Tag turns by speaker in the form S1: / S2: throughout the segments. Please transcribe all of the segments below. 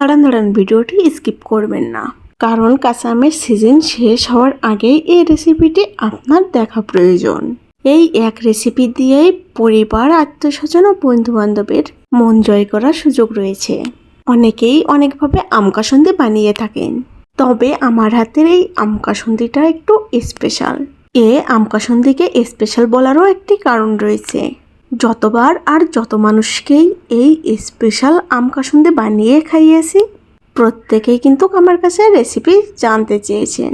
S1: দাঁড়ান দাঁড়ান, ভিডিওটি স্কিপ করবেন না। কারণ কাঁচা আমের সিজন শেষ হওয়ার আগেই এই রেসিপিটি আপনার দেখা প্রয়োজন। এই এক রেসিপি দিয়েই পরিবার, আত্মীয়স্বজন ও বন্ধু বান্ধবের মন জয় করার সুযোগ রয়েছে। অনেকেই অনেকভাবে আম কাসন্দি বানিয়ে থাকেন। তবে আমার হাতের এই আম কাসন্দিটা একটু স্পেশাল এ আম কাসন্দিকে স্পেশাল বলারও একটি কারণ রয়েছে। যতবার আর যত মানুষকেই এই স্পেশাল আম কাসুন্দি বানিয়ে খাইয়েছি, প্রত্যেকেই কিন্তু আমার কাছে রেসিপি জানতে চেয়েছেন।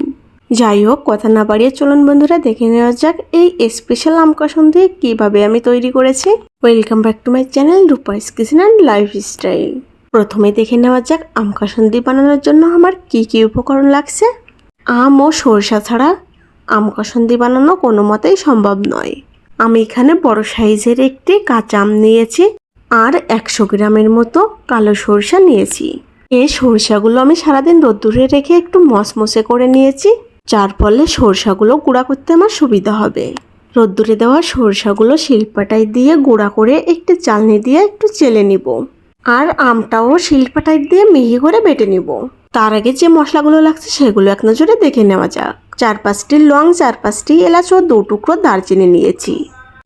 S1: যাই হোক, কথা না বাড়িয়ে চলুন বন্ধুরা, দেখে নেওয়া যাক এই স্পেশাল আম কাসুন্দি কীভাবে আমি তৈরি করেছি। Welcome back to my channel Rupai's kitchen and lifestyle প্রথমে দেখে নেওয়া যাক আম কাসুন্দি বানানোর জন্য আমার কি কি উপকরণ লাগছে। আম ও সরষা ছাড়া আম কাসুন্দি বানানো কোনো মতেই সম্ভব নয়। আমি এখানে বড় সাইজের একটি কাঁচা আম নিয়েছি আর একশো গ্রামের মতো কালো সরষা নিয়েছি। এই সরষাগুলো আমি সারাদিন রোদ্দুরে রেখে একটু মসমসে করে নিয়েছি, যার ফলে সরষাগুলো গুঁড়া করতে আমার সুবিধা হবে। রোদ্দুরে দেওয়া সরষাগুলো শিলপাটাই দিয়ে গুঁড়া করে একটু চালনি দিয়ে একটু চেলে নিব আর আমটাও শিলপাটাই দিয়ে মিহি করে বেটে নিব। তার আগে যে মশলাগুলো লাগছে সেগুলো এক নজরে দেখে নেওয়া যাক। চার পাঁচটি লং চার পাঁচটি এলাচ ও দু টুকরো দারচিনি নিয়েছি।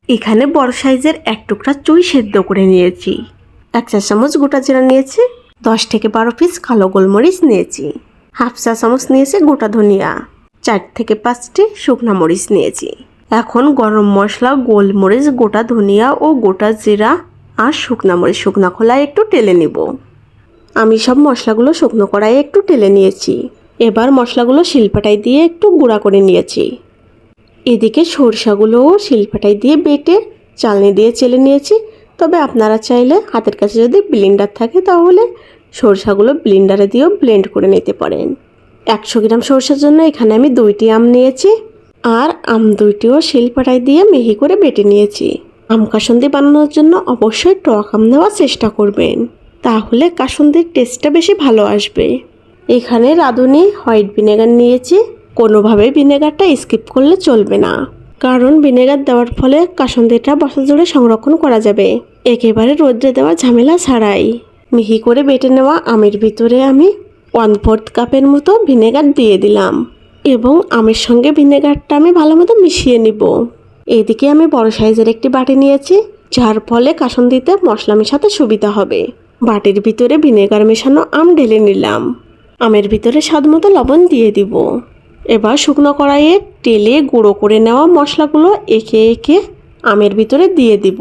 S1: এখানে বড় সাইজের এক টুকরা চুই সেদ্ধ করে নিয়েছি। এক চা চামচ গোটা জিরা নিয়েছি, দশ থেকে বারো পিস কালো গোলমরিচ নিয়েছি, হাফ চা চামচ নিয়েছি গোটা ধনিয়া, চার থেকে পাঁচটি শুকনা মরিচ নিয়েছি। এখন গরম মশলা, গোলমরিচ, গোটা ধনিয়া ও গোটা জিরা আর শুকনা মরিচ, শুকনা খোলায় একটু টেলে নিব। আমি সব মশলাগুলো শুকনো কড়াইয়ে একটু টেলে নিয়েছি। এবার মশলাগুলো শিলপাটাই দিয়ে একটু গুঁড়া করে নিয়েছি। এদিকে সরষাগুলোও শিলপাটাই দিয়ে বেটে চালনি দিয়ে চেলে নিয়েছি। তবে আপনারা চাইলে হাতের কাছে যদি ব্লেন্ডার থাকে তাহলে সরষাগুলো ব্লেন্ডারে দিয়েও ব্লেন্ড করে নিতে পারেন। একশো গ্রাম সরষার জন্য এখানে আমি দুইটি আম নিয়েছি আর আম দুইটিও শিলপাটাই দিয়ে মিহি করে বেটে নিয়েছি। আম কাসন্দি বানানোর জন্য অবশ্যই টক আম নেওয়ার চেষ্টা করবেন। তাহলে কাসন্দির টেস্টটা বেশি ভালো আসবে। এখানে রাঁধুনি হোয়াইট ভিনেগার নিয়েছি। কোনোভাবে ভিনেগারটা স্কিপ করলে চলবে না। কারণ ভিনেগার দেওয়ার ফলে কাসন্দিটা বছর জুড়ে সংরক্ষণ করা যাবে। একেবারে রোদ্রে দেওয়া ঝামেলা ছাড়াই। মিহি করে বেটে নেওয়া আমের ভিতরে আমি ওয়ান ফোর্থ কাপের মতো ভিনেগার দিয়ে দিলাম। এবং আমের সঙ্গে ভিনেগারটা আমি ভালো মতো মিশিয়ে নিব। এদিকে আমি বড় সাইজের একটি বাটি নিয়েছি, যার ফলে কাসন্দিতে মশলা মেশাতে সুবিধা হবে। বাটির ভিতরে ভিনেগার মেশানো আম ঢেলে নিলাম। আমের ভিতরে স্বাদ মতো লবণ দিয়ে দিব। এবার শুকনো কড়াইয়ে তেলে গুঁড়ো করে নেওয়া মশলাগুলো একে একে আমের ভিতরে দিয়ে দিব।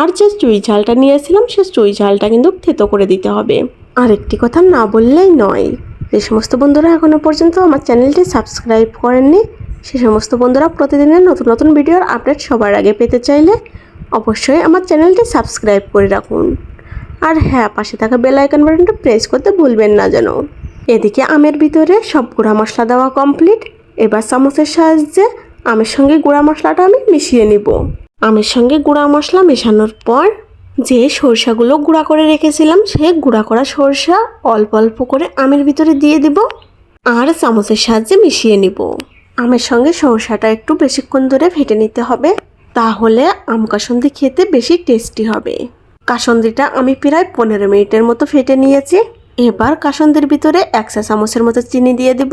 S1: আর যে চুই ঝালটা নিয়েছিলাম, সে চুই ঝালটা কিন্তু থেতো করে দিতে হবে। আর একটি কথা না বললেই নয়, যে সমস্ত বন্ধুরা এখনও পর্যন্ত আমার চ্যানেলটি সাবস্ক্রাইব করেননি, সে সমস্ত বন্ধুরা প্রতিদিনের নতুন নতুন ভিডিওর আপডেট সবার আগে পেতে চাইলে অবশ্যই আমার চ্যানেলটি সাবস্ক্রাইব করে রাখুন। আর হ্যাঁ পাশে থাকা বেল আইকন বাটনটা প্রেস করতে ভুলবেন না যেন। এদিকে আমের ভিতরে সব গুঁড়া মশলা দেওয়া কমপ্লিট এবার চামচের সাহায্যে আমের সঙ্গে গুঁড়া মশলাটা আমি মিশিয়ে নিব। আমের সঙ্গে গুঁড়া মশলা মেশানোর পর যে সরষাগুলো গুঁড়া করে রেখেছিলাম, সে গুঁড়া করা সরষা অল্প অল্প করে আমের ভিতরে দিয়ে দিব আর চামচের সাহায্যে মিশিয়ে নিব। আমের সঙ্গে সরষাটা একটু বেশিক্ষণ ধরে ফেটে নিতে হবে, তাহলে আম কাসন্দি খেতে বেশি টেস্টি হবে। কাসন্দিটা আমি প্রায় পনেরো মিনিটের মতো ফেটে নিয়েছি। এবার কাসন্দির ভিতরে এক চা চামচের মতো চিনি দিয়ে দিব।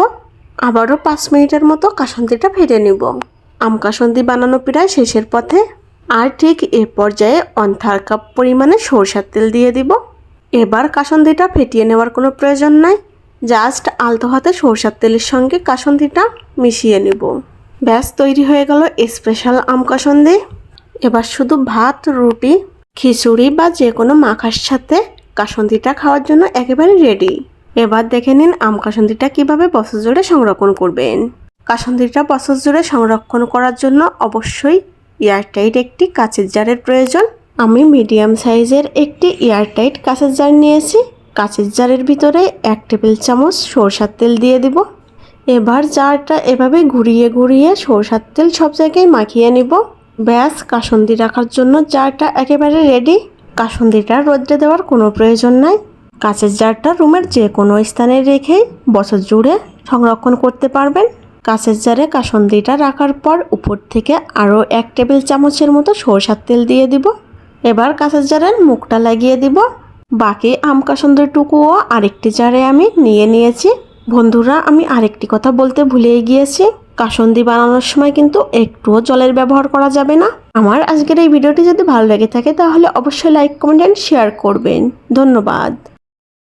S1: আবারও পাঁচ মিনিটের মতো কাসন্দিটা ফেটে নিব। আম কাসন্দি বানানো প্রায় শেষের পথে। আর ঠিক এ পর্যায়ে থার্ড কাপ পরিমাণে সরষার তেল দিয়ে দিব। এবার কাসন্দিটা ফেটিয়ে নেওয়ার কোনো প্রয়োজন নাই। জাস্ট আলতো হাতে সরষার তেলের সঙ্গে কাসন্দিটা মিশিয়ে নেব। ব্যাস, তৈরি হয়ে গেল স্পেশাল আম কাসন্দি। এবার শুধু ভাত, রুটি, খিচুড়ি বা যে কোনো মাখার সাথে কাসন্দিটা খাওয়ার জন্য একেবারে রেডি এবার দেখে নিন আম কাসন্দিটা কীভাবে বছর জুড়ে সংরক্ষণ করবেন। কাসন্দিটা বছর জুড়ে সংরক্ষণ করার জন্য অবশ্যই এয়ারটাইট একটি কাঁচের জারের প্রয়োজন। আমি মিডিয়াম সাইজের একটি এয়ারটাইট কাঁচের জার নিয়েছি। কাঁচের জারের ভিতরে এক টেবিল চামচ সরষার তেল দিয়ে দিব। এবার জারটা এভাবে ঘুরিয়ে ঘুরিয়ে সরষার তেল সব জায়গায় মাখিয়ে নিব। ব্যাস, কাসন্দি রাখার জন্য জারটা একেবারে রেডি কাসন্দিটা রোদ্রে দেওয়ার কোনো প্রয়োজন নাই। কাঁচের জারটা রুমের যে কোনো স্থানে রেখেই বছর জুড়ে সংরক্ষণ করতে পারবেন। কাঁচের জারে কাসন্দিটা রাখার পর উপর থেকে আরও এক টেবিল চামচের মতো সরষার তেল দিয়ে দিব। এবার কাঁচের জারের মুখটা লাগিয়ে দিব। বাকি আম কাসন্দিটুকুও আরেকটি জারে আমি নিয়ে নিয়েছি। বন্ধুরা, আমি আরেকটি কথা বলতে ভুলেই গিয়েছি। কাসন্দি বানানোর সময় কিন্তু একটুও জলের ব্যবহার করা যাবে না। আমার আজকের এই ভিডিওটি যদি ভালো লেগে থাকে তাহলে অবশ্যই লাইক কমেন্ট অ্যান্ড শেয়ার করবেন। ধন্যবাদ।